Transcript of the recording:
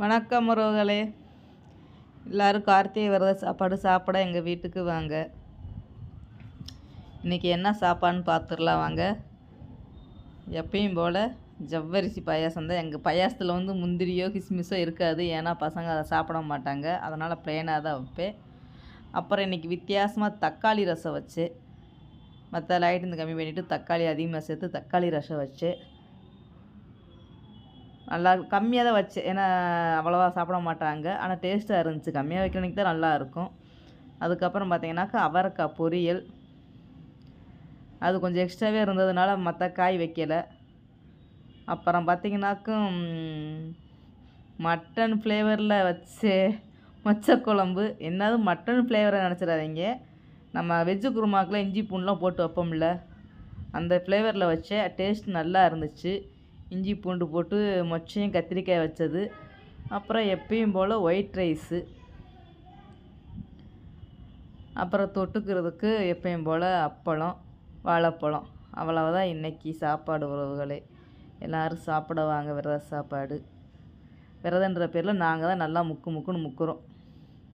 வணக்கம் உறவுகளே எல்லோரும் கார்த்திகை விரத சாப்பாடு சாப்பிட எங்கள் வீட்டுக்கு வாங்க. இன்றைக்கி என்ன சாப்பாடுன்னு பார்த்துடலாம் வாங்க. எப்பயும் போல் ஜவ்வரிசி பாயாசம் தான். எங்கள் பாயாசத்தில் வந்து முந்திரியோ கிஸ்மிஸோ இருக்காது. ஏன்னா பசங்க அதை சாப்பிட மாட்டாங்க. அதனால் ப்ளேனாக தான் வைப்பேன். அப்புறம் இன்றைக்கி வித்தியாசமாக தக்காளி ரசம் வச்சு மற்ற லைட்டு கம்மி பண்ணிவிட்டு தக்காளி அதிகமாக சேர்த்து தக்காளி ரசம் வச்சு நல்லா கம்மியாக தான் வச்சேன் ஏன்னா அவ்வளோவா சாப்பிட மாட்டாங்க. ஆனால் டேஸ்ட்டாக இருந்துச்சு. கம்மியாக வைக்கிறனைக்கு தான் நல்லாயிருக்கும் அதுக்கப்புறம் பார்த்தீங்கன்னாக்கா அவரைக்காய் பொரியல். அது கொஞ்சம் எக்ஸ்ட்ராவே இருந்ததுனால மற்ற காய் வைக்கலை. அப்புறம் பார்த்திங்கனாக்கும் மட்டன் ஃப்ளேவரில் வச்சு மொச்ச குழம்பு என்னது மட்டன் ஃப்ளேவரை நினச்சிடாதீங்க. நம்ம வெஜ்ஜு குருமாக்கெலாம் இஞ்சி பூண்டுலாம் போட்டு வைப்போம்ல. அந்த ஃப்ளேவரில் வச்ச டேஸ்ட் நல்லா இருந்துச்சு. இஞ்சி பூண்டு போட்டு மொச்சையும் கத்திரிக்காய் வச்சது. அப்புறம் எப்பயும் போல் ஒயிட் ரைஸு அப்புறம் தொட்டுக்கிறதுக்கு எப்பயும் போல் அப்பளம் வாழைப்பழம். அவ்வளவுதான் இன்றைக்கி சாப்பாடு உறவுகளே. எல்லோரும் சாப்பிட வாங்க விரத சாப்பாடு விரதன்ற பேரில் நாங்கள் தான் நல்லா முக்கு முக்குன்னு முக்குறோம்.